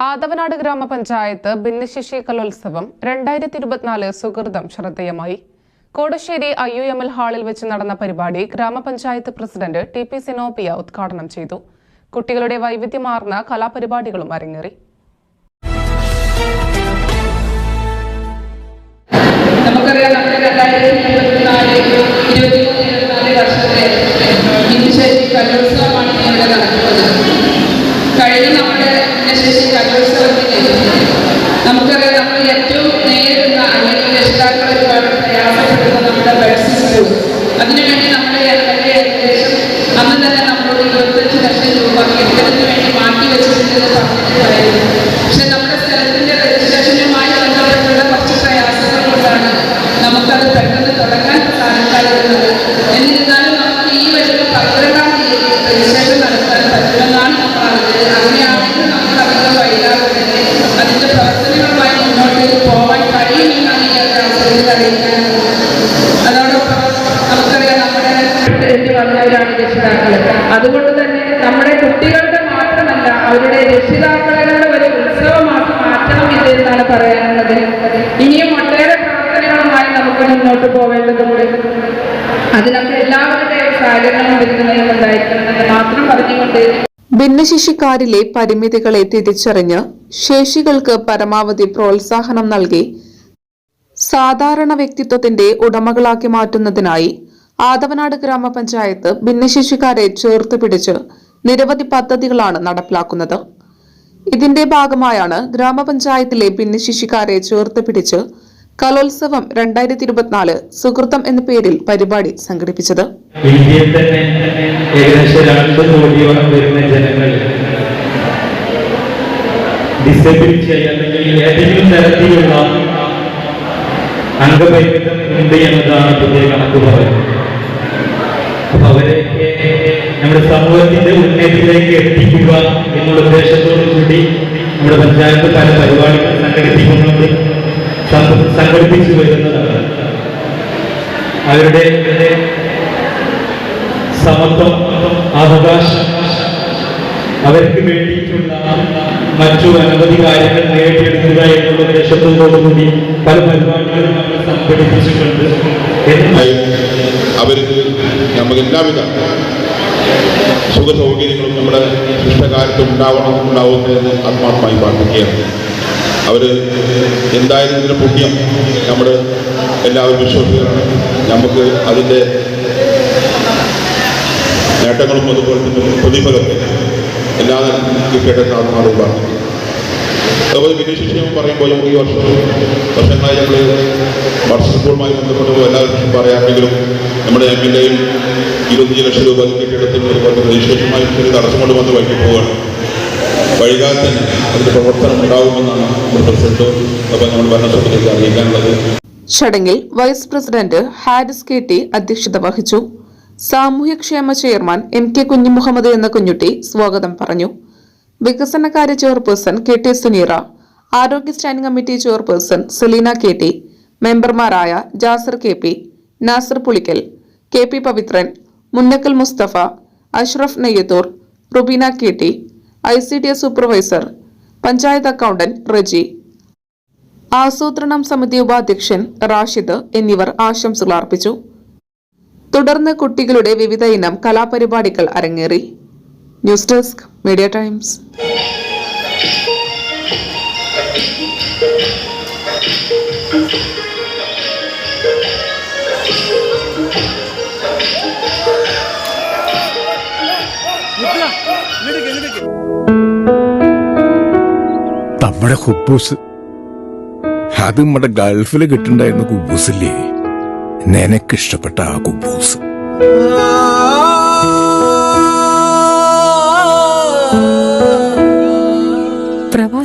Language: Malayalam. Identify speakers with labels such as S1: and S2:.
S1: ആദവനാട് ഗ്രാമപഞ്ചായത്ത് ഭിന്നശേഷി കലോത്സവം രണ്ടായിരത്തി ഇരുപത്തിനാല് സുഹൃതം ശ്രദ്ധേയമായി. Kodassery I U M L ഹാളിൽ വെച്ച് നടന്ന പരിപാടി ഗ്രാമപഞ്ചായത്ത് പ്രസിഡന്റ് ടി പി സിനോപിയ ഉദ്ഘാടനം ചെയ്തു. കുട്ടികളുടെ വൈവിധ്യമാർന്ന കലാപരിപാടികളും അരങ്ങേറി.
S2: നമുക്കറിയാം ഇരുപത്തിനാല് ഇരുപത്തിമൂന്ന് ഭിന്നശേഷി കലോത്സവമാണ് ഇവിടെ നടക്കുന്നത് കഴിഞ്ഞ നമ്മുടെ ഭിന്നശേഷി കലോത്സവത്തിന് നമുക്കറിയാം നമ്മൾ ഏറ്റവും നേരിടുന്ന അല്ലെങ്കിൽ രക്ഷിതാക്കൾ ഒരുപാട് പ്രയാസപ്പെടുന്ന നമ്മുടെ ബഡ്സ് സ്കൂൾ അതിനുവേണ്ടി നമ്മുടെ എം എൽ എ ഏകദേശം അന്ന് തന്നെ നമ്മളോട് ഇരുപത്തഞ്ച് ലക്ഷം രൂപ കെട്ടിടത്തിന് വേണ്ടി മാറ്റി വെച്ചിട്ടുണ്ടെന്ന് പറഞ്ഞിട്ടുണ്ടായിരുന്നു പക്ഷെ നമ്മുടെ സ്ഥലത്തിന്റെ രജിസ്ട്രേഷനുമായി ബന്ധപ്പെട്ടുള്ള കുറച്ച് പ്രയാസങ്ങൾ കൊണ്ടാണ് നമുക്കത് പെട്ടെന്ന് തുടങ്ങാൻ സാധിക്കാതിരുന്നത് എന്നിരുന്നാലും നമുക്ക് ഈ വരുന്ന പന്ത്രണ്ടാം തീയതി രജിസ്ട്രേഷൻ നടത്താൻ പറ്റുമെന്നാണ് നമ്മൾ അറിഞ്ഞത് അങ്ങനെയാണെങ്കിൽ നമുക്ക് അധികം വൈകാതെ തന്നെ അതിന്റെ പ്രവർത്തനങ്ങളുമായി മുന്നോട്ട് പോകാൻ കഴിയുമെന്നാണ് ഈ ഒരു അവസരത്തിൽ അറിയിക്കാനുള്ളത് അതോടൊപ്പം നമുക്കറിയാം നമ്മുടെ എന്ന് പറഞ്ഞവരാണ് രക്ഷിതാക്കൾ അതുകൊണ്ട് തന്നെ നമ്മുടെ കുട്ടികളുടെ മാത്രമല്ല അവരുടെ രക്ഷിതാക്കളെ ഒരു ഉത്സവമാക്കി മാറ്റണം ഇത് എന്നാണ് പറയാനുള്ളത്. ഇനിയും ഒട്ടേറെ പ്രവർത്തനങ്ങളുമായി നമുക്ക് മുന്നോട്ട് പോവേണ്ടതുണ്ട് അതിനൊക്കെ എല്ലാവരുടെയും സഹകരണം വരുന്നതിനും ഉണ്ടായിരിക്കണമെന്ന് മാത്രം പറഞ്ഞുകൊണ്ട്
S3: ഭിന്നശേഷിക്കാരിലെ പരിമിതികളെ തിരിച്ചറിഞ്ഞ് ശേഷികൾക്ക് പരമാവധി പ്രോത്സാഹനം നൽകി സാധാരണ വ്യക്തിത്വത്തിന്റെ ഉടമകളാക്കി മാറ്റുന്നതിനായി ആദവനാട് ഗ്രാമപഞ്ചായത്ത് ഭിന്നശേഷിക്കാരെ ചേർത്ത് പിടിച്ച് നിരവധി പദ്ധതികളാണ് നടപ്പിലാക്കുന്നത്. ഇതിന്റെ ഭാഗമായാണ് ഗ്രാമപഞ്ചായത്തിലെ ഭിന്നശേഷിക്കാരെ ചേർത്ത് പിടിച്ച് കലോത്സവം രണ്ടായിരത്തി ഇരുപത്തിനാല് സുഹൃത്തം എന്ന പേരിൽ പരിപാടി സംഘടിപ്പിച്ചത്.
S4: ഇന്ത്യയിൽ അംഗപരിമിതം ഉണ്ട് എന്നതാണ് പുതിയ കണക്ക് പറയുന്നത് അപ്പൊ അവരെയൊക്കെ നമ്മുടെ സമൂഹത്തിന്റെ ഉന്നതിയിലേക്ക് എത്തിക്കുക എന്നുള്ള ഉദ്ദേശത്തോടു കൂടി നമ്മുടെ പഞ്ചായത്ത് പല പരിപാടികൾ സംഘടിപ്പിക്കുന്നുണ്ട്. സംഘടിപ്പിച്ചു വരുന്നതാണ്. അവരുടെ സമത്വം അവകാശം അവർക്ക് വേണ്ടിയിട്ടുള്ള മറ്റു അനവധി കാര്യങ്ങൾ നേടിയെടുക്കുക എന്നുള്ള ഉദ്ദേശത്തോടുകൂടി പല പരിപാടികളും നമ്മൾ സംഘടിപ്പിച്ചിട്ടുണ്ട്.
S5: അവർക്ക് നമുക്ക് എല്ലാവിധ സുഖ സൗകര്യങ്ങളും നമ്മുടെ ഇഷ്ടകാലത്ത് ഉണ്ടാവണം ഉണ്ടാവുന്നതെന്ന് ആത്മാർത്ഥമായി പ്രാർത്ഥിക്കുകയാണ്. അവർ എന്തായാലും ഇതിന് പുണ്യം നമ്മൾ എല്ലാവരും വിശ്വസിക്കുകയാണ് നമുക്ക് അതിന്റെ നേട്ടങ്ങളും അതുപോലെ തന്നെ പ്രതിഫലമൊക്കെ എല്ലാ കിട്ടട്ടെ ആത്മാർത്ഥം പ്രാർത്ഥിക്കുക അതുപോലെ വിദേശിഷ്യം പറയുമ്പോൾ നമുക്ക് ഈ വർഷം വർഷങ്ങളായി നമ്മൾ വർഷ സ്കൂളുമായി ബന്ധപ്പെട്ട് എല്ലാ വർഷവും പറയാമെങ്കിലും നമ്മുടെ എം എൽ എയും ഇരുപത്തിയഞ്ച് ലക്ഷം രൂപ കെട്ടിടത്തിനുള്ള രജിസ്ട്രേഷനുമായി ഒരു തടസ്സം കൊണ്ട് വന്ന് വൈകി പോവുകയാണ്. വൈകാതെ തന്നെ അതിന്റെ പ്രവർത്തനം ഉണ്ടാകുമെന്നാണ് നമ്മുടെ പ്രസിഡന്റ് അപ്പോൾ നമ്മൾ ഭരണസഭയിലേക്ക് അറിയിക്കാനുള്ളത്.
S3: ചടങ്ങിൽ vice president Haris K T അധ്യക്ഷത വഹിച്ചു. സാമൂഹ്യക്ഷേമ ചെയർമാൻ എം കെ കുഞ്ഞുമുഹമ്മദ് എന്ന കുഞ്ഞുട്ടി സ്വാഗതം പറഞ്ഞു. വികസനകാര്യ ചെയർപേഴ്സൺ കെ ടി സുനീറ ആരോഗ്യ standing committee chairperson Seleena K T മെമ്പർമാരായ Jasar K P Nasar Pulikkal K P Pavithran Munnakkal Musthafa Ashraf Neyyathur Rubeena K T I C D S supervisor panchayat accountant Reji. ആസൂത്രണം സമിതി ഉപാധ്യക്ഷൻ റാഷിദ് എന്നിവർ ആശംസകൾ അർപ്പിച്ചു തുടർന്ന് കുട്ടികളുടെ വിവിധ ഇനം കലാപരിപാടികൾ അരങ്ങേറി. News desk media times.
S6: നമ്മുടെ കുബൂസ് അത് നമ്മുടെ ഗൾഫിൽ കിട്ടുണ്ടായിരുന്ന കുബൂസില്ലേ? നിനക്കിഷ്ടപ്പെട്ട ആ കുബൂസ്.